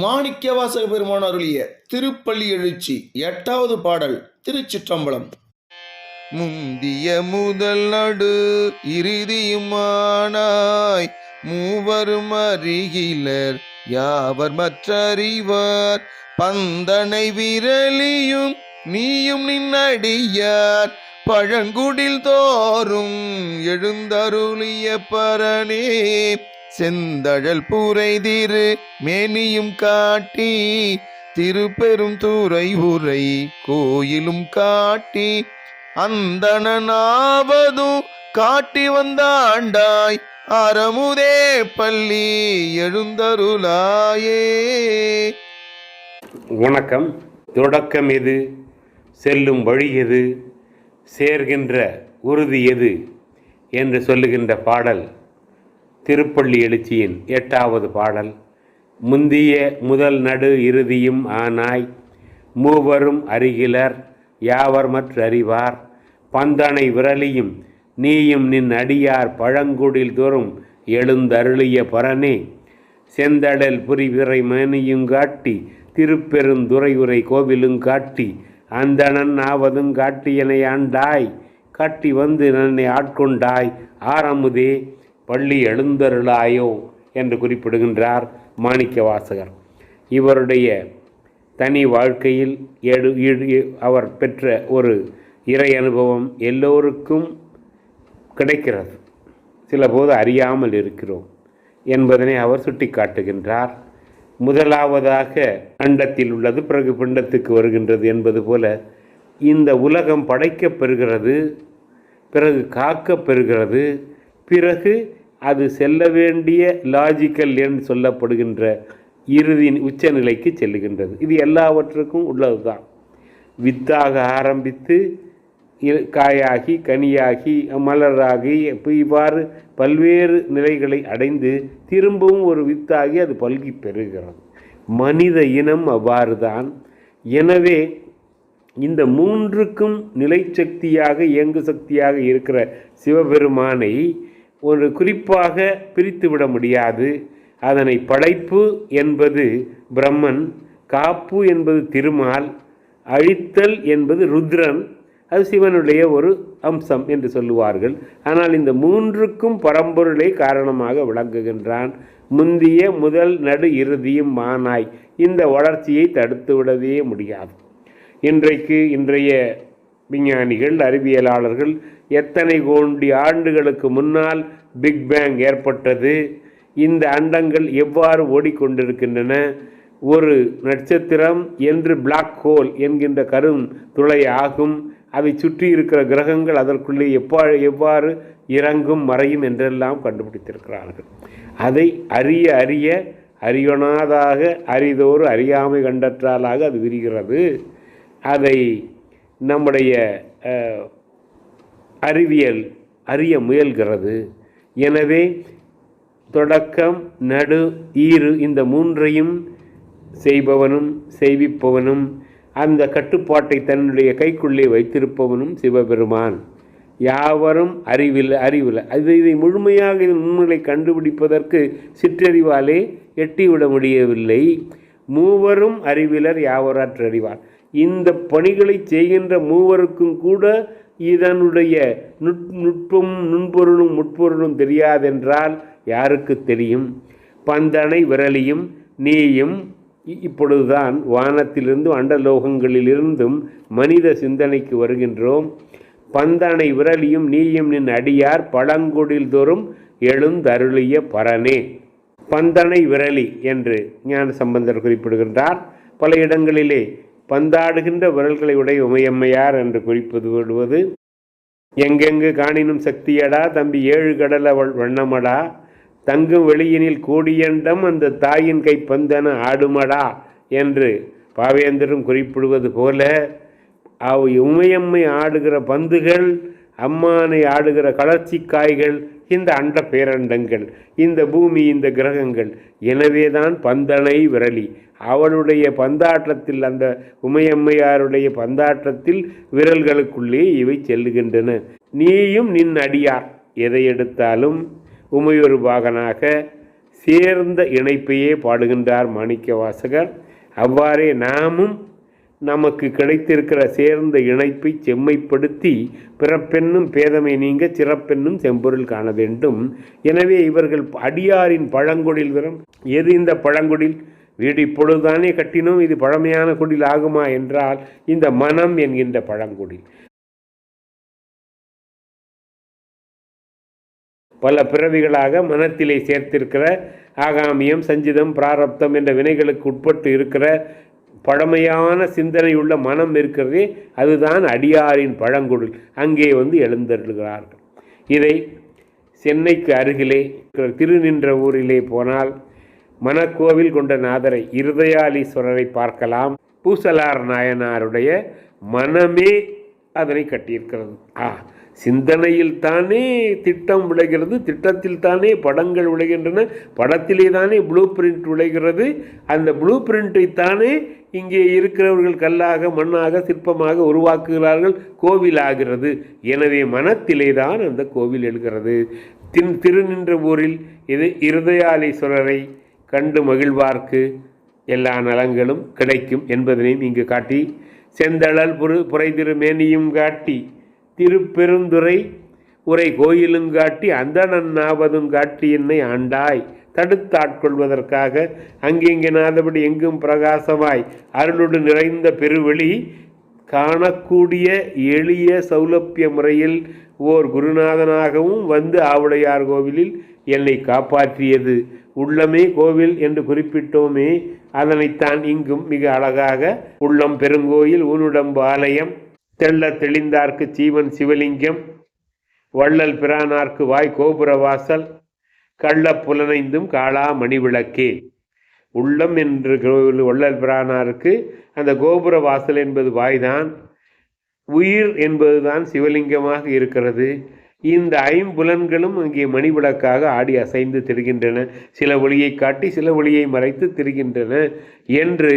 மாணிக்கவாசக பெருமான் அருளிய திருப்பள்ளி எழுச்சி எட்டாவது பாடல் திருச்சிற்றம்பலம். முந்திய முதல் நடு இறுதியுமானாய் மூவரும் அருகிலர் யாவர் மற்றறிவார்? பந்தனை விரலியும் நீயும் நின்னடியார் பழங்குடில் தோறும் எழுந்தருளிய பரணே செந்தழல் புரைதிரு மேனியும் காட்டி திருப்பெரும் தூரை உரை கோயிலும் காட்டி அந்தனாவதும் காட்டி வந்தாண்டாய் அறமுதே பள்ளி எழுந்தருளாயே. வணக்கம். தொடக்கம் எது? செல்லும் வழி எது? சேர்கின்ற உறுதி எது? என்று சொல்லுகின்ற பாடல் திருப்பள்ளி எழுச்சியின் எட்டாவது பாடல். முந்திய முதல் நடு இறுதியும் ஆனாய். மூவரும் அருகிலர் யாவர் மற்றறிவார் பந்தனை விரலியும் நீயும் நின் அடியார் பழங்குடில் தோறும் எழுந்தருளிய பரனே. செந்தடல் புரிவிரை மேனியும் காட்டி திருப்பெருந்துறையுரை கோவிலும் காட்டி அந்தணன் ஆவதும் காட்டியனை ஆண்டாய். காட்டி வந்து நன்னை ஆட்கொண்டாய். ஆரமுதே பள்ளி எழுந்தருளாயோ என்று குறிப்பிடுகின்றார் மாணிக்க வாசகர் இவருடைய தனி வாழ்க்கையில் எடு அவர் பெற்ற ஒரு இறை அனுபவம் எல்லோருக்கும் கிடைக்கிறது. சில போது அறியாமல் இருக்கிறோம் என்பதனை அவர் சுட்டிக்காட்டுகின்றார். முதலாவதாக அண்டத்தில் உள்ளது பிறகு பிண்டத்துக்கு வருகின்றது என்பது போல இந்த உலகம் படைக்கப் பெறுகிறது பிறகு காக்கப் பெறுகிறது பிறகு அது செல்ல வேண்டிய லாஜிக்கல் என்று சொல்லப்படுகின்ற இறுதி உச்சநிலைக்கு செல்லுகின்றது. இது எல்லாவற்றுக்கும் உள்ளதுதான். வித்தாக ஆரம்பித்து இ- காயாகி கனியாகி மலராகி இவ்வாறு பல்வேறு நிலைகளை அடைந்து திரும்பவும் ஒரு வித்தாகி அது பல்கி பெறுகிறது. மனித இனம் அவ்வாறு தான் எனவே இந்த மூன்றுக்கும் நிலை சக்தியாக இயங்கு சக்தியாக இருக்கிற சிவபெருமானை ஒரு குறிப்பாக பிரித்துவிட முடியாது. அதனை படைப்பு என்பது பிரம்மன் காப்பு என்பது திருமால் அழித்தல் என்பது ருத்ரன். அது சிவனுடைய ஒரு அம்சம் என்று சொல்லுவார்கள். ஆனால் இந்த மூன்றுக்கும் பரம்பொருளை காரணமாக விளங்குகின்றான். முந்திய முதல் நடு இறுதியும் மானாய். இந்த வளர்ச்சியை தடுத்துவிடவே முடியாது. இன்றைக்கு இன்றைய விஞ்ஞானிகள் அறிவியலாளர்கள் எத்தனை கோடி ஆண்டுகளுக்கு முன்னால் பிக் பேங் ஏற்பட்டது? இந்த அண்டங்கள் எவ்வாறு ஓடிக்கொண்டிருக்கின்றன? ஒரு நட்சத்திரம் என்று பிளாக் ஹோல் என்கின்ற கரும் துளை ஆகும். அதை சுற்றி இருக்கிற கிரகங்கள் அதற்குள்ளே எப்பா எவ்வாறு இறங்கும் மறையும் என்றெல்லாம் கண்டுபிடித்திருக்கிறார்கள். அதை அறிய அறிய அறியொணாதாக அரிதோறு அறியாமை கண்டற்றாலாக அது விரிகிறது. அதை நம்முடைய அறிவியல் அறிய முயல்கிறது. எனவே தொடக்கம் நடு ஈறு இந்த மூன்றையும் செய்பவனும் செய்விப்பவனும் அந்த கட்டுப்பாட்டை தன்னுடைய கைக்குள்ளே வைத்திருப்பவனும் சிவபெருமான். யாவரும் அறிவில் அறிவில் அது இதை முழுமையாக இதன் உண்மைகளை கண்டுபிடிப்பதற்கு சிற்றறிவாலே எட்டிவிட முடியவில்லை. மூவரும் அறிவிலர் யாவராற்றறிவார். இந்த பணிகளை செய்கின்ற மூவருக்கும் கூட இதனுடைய நுட் நுட்பமும் நுண்பொருளும் முட்பொருளும் தெரியாதென்றால் யாருக்கு தெரியும்? பந்தனை விரலியும் நீயும் இ- இப்பொழுதுதான் வானத்திலிருந்தும் அண்டலோகங்களிலிருந்தும் மனித சிந்தனைக்கு வருகின்றோம். பந்தனை விரலியும் நீயும் நின் அடியார் பழங்குடில் தோறும் எழுந்தருளிய பரனே. பந்தனை விரலி என்று ஞான சம்பந்தர் குறிப்பிடுகின்றார். பல இடங்களிலே பந்தாடுகின்ற விரல்களை உடைய உமையம்மையார் என்று குறிப்பது விடுவது. எங்கெங்கு காணினும் சக்தியடா தம்பி ஏழு கடல் அவள் வண்ணமடா. தங்கும் வெளியினில் கூடியண்டம் அந்த தாயின் கை பந்தன ஆடுமடா என்று பாவேந்தரும் குறிப்பிடுவது போல அவ் உமையம்மை ஆடுகிற பந்துகள் அம்மானை ஆடுகிற கலர்ச்சி காய்கள் இந்த அண்ட பேரண்டங்கள் இந்த பூமி இந்த கிரகங்கள் எனவேதான் பந்தனை விரலி. அவளுடைய பந்தாட்டத்தில் அந்த உமையம்மையாருடைய பந்தாட்டத்தில் விரல்களுக்குள்ளே இவை செல்லுகின்றன நீயும் நின் அடியார் எதை எடுத்தாலும் உமையொரு பாகனாக சேர்ந்த இணைப்பையே பாடுகின்றார் மாணிக்க வாசகர் அவ்வாறே நாமும் நமக்கு கிடைத்திருக்கிற சேர்ந்த இணைப்பை செம்மைப்படுத்தி பிறப்பென்னும் பேதமை நீங்க சிறப்பென்னும் செம்பொருள் காண வேண்டும். எனவே இவர்கள் அடியாரின் பழங்குடில் தரம் எது இந்த பழங்குடில்? வீடு இப்பொழுதுதானே கட்டினோம். இது பழமையான குடில் ஆகுமா என்றால் இந்த மனம் என்கின்ற பழங்குடில். பல பிறவிகளாக மனத்திலே சேர்த்திருக்கிற ஆகாமியம் சஞ்சிதம் பிராரப்தம் என்ற வினைகளுக்கு உட்பட்டு இருக்கிற பழமையான சிந்தனையுள்ள மனம் இருக்கிறதே அதுதான் அடியாரின் பழங்குடல். அங்கே வந்து எழுந்தருளுகிறார்கள் இதை சென்னைக்கு அருகிலே திருநின்ற ஊரிலே போனால் மணக்கோவில் கொண்ட நாதரை இருதயாலீஸ்வரரை பார்க்கலாம். பூசலார் நாயனாருடைய மனமே அதனை கட்டியிருக்கிறது. ஆ சிந்தனையில் தானே திட்டம் விளைகிறது திட்டத்தில் தானே படங்கள் விளைகின்றன படத்திலே தானே ப்ளூ பிரிண்ட் விளைகிறது அந்த ப்ளூ பிரிண்ட்டை தானே இங்கே இருக்கிறவர்கள் கல்லாக மண்ணாக சிற்பமாக உருவாக்குகிறார்கள் கோவில் ஆகிறது எனவே மனத்திலே தான் அந்த கோவில் எழுகிறது. தின் திருநின்ற ஊரில் இது இருதயாலீஸ்வரரை கண்டு மகிழ்வார்க்கு. எல்லா நலங்களும் கிடைக்கும் என்பதனையும் இங்கு காட்டி செந்தழல் புரு புரை திருமேனியும் காட்டி திருப்பெருந்துறை உரை கோயிலும் காட்டி அந்தணன் நாவதும் காட்டி என்னை ஆண்டாய். தடுத்தாட்கொள்வதற்காக அங்கெங்கே நாதபடி எங்கும் பிரகாசமாய் அருளுடு நிறைந்த பெருவெளி காணக்கூடிய எளிய சௌலபிய முறையில் ஓர் குருநாதனாகவும் வந்து ஆவுடையார் கோவிலில் என்னை காப்பாற்றியது. உள்ளமே கோவில் என்று குறிப்பிட்டோமே அதனைத்தான் இங்கும் மிக அழகாக உள்ளம் பெருங்கோயில் ஊனுடம்பு ஆலயம் தெள்ள தெளிந்தார்க்கு சீவன் சிவலிங்கம் வள்ளல் பிரானார்க்கு வாய் கோபுர வாசல் கள்ள புலனைந்தும் காளா மணிவிளக்கே உள்ளம் என்று கோவில் வள்ளல் பிரானாருக்கு அந்த கோபுர வாசல் என்பது வாய்தான் உயிர் என்பதுதான் சிவலிங்கமாக இருக்கிறது. இந்த ஐம்புலன்களும் அங்கே மணிவிளக்காக ஆடி அசைந்து திரிகின்றன. சில ஒளியை காட்டி சில ஒளியை மறைத்து திரிகின்றன என்று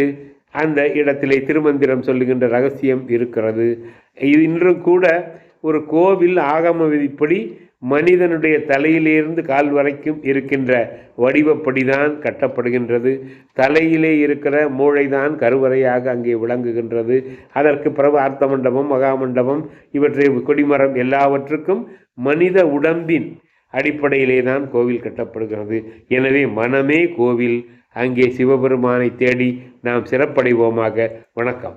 அந்த இடத்திலே திருமந்திரம் சொல்லுகின்ற ரகசியம் இருக்கிறது. இது இன்றும் கூட ஒரு கோவில் ஆகம விதிப்படி மனிதனுடைய தலையிலிருந்து கால் வரைக்கும் இருக்கின்ற வடிவப்படிதான் கட்டப்படுகின்றது. தலையிலே இருக்கிற மூளைதான் கருவறையாக அங்கே விளங்குகின்றது. அதற்கு பிறகு அர்த்த மண்டபம் மகாமண்டபம் இவற்றை கொடிமரம் எல்லாவற்றுக்கும் மனித உடம்பின் அடிப்படையிலே தான் கோவில் கட்டப்படுகிறது. எனவே மனமே கோவில். அங்கே சிவபெருமானை தேடி நாம் சிறப்படைவோமாக. வணக்கம்.